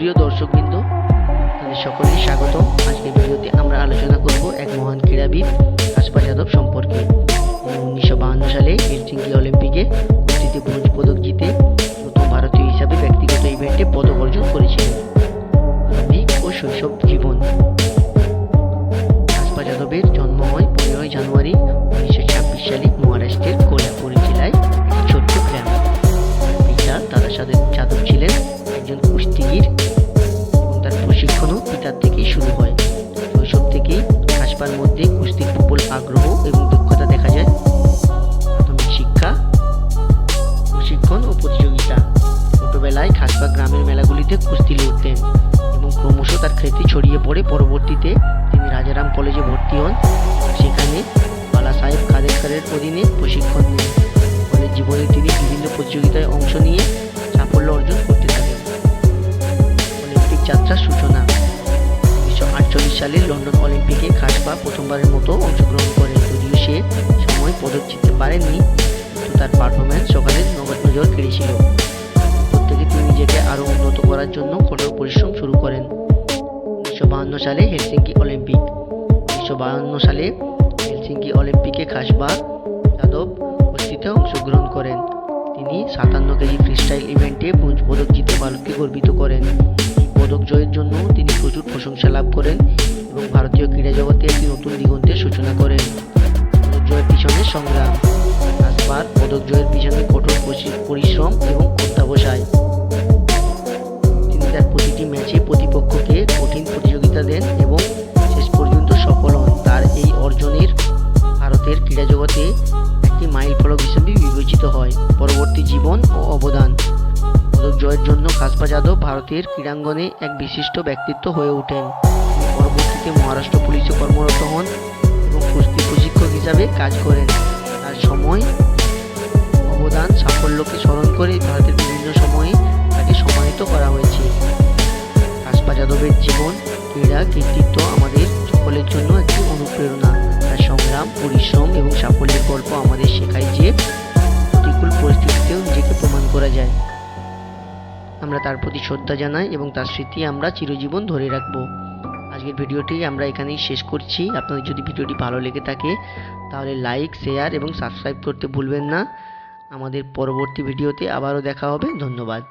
প্রিয় দর্শকবৃন্দ, তাদের সকলেই স্বাগত আজকে ভিডিওতে আমরা আলোচনা করব এক মহান ক্রীড়াবিদ কাশপা যাদব সম্পর্কে। উনিশশো বাহান্ন সালে হেলসিঙ্কি অলিম্পিকে কুস্তিতে ব্রোঞ্জ পদক জিতে প্রথম ভারতীয় হিসাবে ব্যক্তিগত ইভেন্টে পদক অর্জন করেছিলেন। বিগ ও শৈশব জীবন। কাশপা যাদবের জন্ম হয় পনেরোই জানুয়ারি উনিশশো ছাব্বিশ সালে মহারাষ্ট্রের কোলাপুর জেলায় ছোট্ট গ্রাম। পিতা তারা সাথে যাদব ছিলেন একজন কুস্তিগির। মধ্যে কুস্তির প্রবল আগ্রহ এবং দক্ষতা দেখা যায়। প্রাথমিক শিক্ষা, প্রশিক্ষণ ও প্রতিযোগিতা। ছোটবেলায় খাসপা গ্রামের মেলাগুলিতে কুস্তি লড়তেন এবং ক্রমশ তার খ্যাতি ছড়িয়ে পড়ে। পরবর্তীতে তিনি রাজারাম কলেজে ভর্তি হন আর সেখানে বালা সাহেব খাদেরকারের অধীনে প্রশিক্ষণ নেন। কলেজ জীবনে তিনি বিভিন্ন প্রতিযোগিতায় অংশ নিয়ে সালে লন্ডন অলিম্পিকে খাসপা প্রথমবারের মতো অংশগ্রহণ করেন যদিও সে সময় পদক জিততে পারেননি, কিন্তু তার পারফরম্যান্স সকালে নগদ নজর কেড়েছিল। প্রত্যেকে তিনি নিজেকে আরও উন্নত করার জন্য কঠোর পরিশ্রম শুরু করেন। উনিশশো বাহান্ন সালে হেলসিঙ্কি অলিম্পিক। উনিশশো বাহান্ন সালে হেলসিঙ্কি অলিম্পিকে খাসবা যাদব কুস্তিতে অংশগ্রহণ করেন। তিনি সাতান্ন কেজি ফ্রিস্টাইল ইভেন্টে ব্রোঞ্জ পদক জিতে ভারতকে গর্বিত করেন। পদক জয়ের জন্য তিনি প্রচুর প্রশংসা লাভ করেন। পিছনে সংগ্রাম আসবার পদক জয়ের পিছনে কঠোর পরি- পরিশ্রম এবং অধ্যাবসায় তিনি তার প্রতিটি ম্যাচে প্রতিপক্ষকে কঠিন প্রতিযোগিতা দেন এবং শেষ পর্যন্ত সফল হন। তার এই অর্জনের ভারতের ক্রীড়া জগতে একটি মাইল ফলক হিসেবে বিবেচিত হয়। পরবর্তী জীবন ও অবদান। পদক জয়ের জন্য কাসপা যাদব ভারতের ক্রীড়াঙ্গনে এক বিশিষ্ট ব্যক্তিত্ব হয়ে ওঠেন। পরবর্তীতে মহারাষ্ট্র পুলিশে কর্মরত হন এবং কুস্তি প্রশিক্ষক হিসাবে কাজ করেন। সময়, অবদান, সাফল্যকে স্মরণ করে ভারতের বিভিন্ন সময়ে তাকে সম্মানিত করা হয়েছে। কাসপা যাদবের জীবন, ক্রীড়া, কৃতিত্ব আমাদের সকলের জন্য একটি অনুপ্রেরণা। তার সংগ্রাম, পরিশ্রম এবং সাফল্যের গল্প আমাদের শেখায় যে প্রতিকূল পরিস্থিতিতেও নিজেকে প্রমাণ করা যায়। আমরা তার প্রতি শ্রদ্ধা জানাই এবং তার স্মৃতি আমরা চিরজীবন ধরে রাখব। আজকের ভিডিওটি আমরা এখানেই শেষ করছি। আপনাদের যদি ভিডিওটি ভালো লেগে থাকে, তাহলে লাইক শেয়ার এবং সাবস্ক্রাইব করতে ভুলবেন না। আমাদের পরবর্তী ভিডিওতে আবারও দেখা হবে। ধন্যবাদ।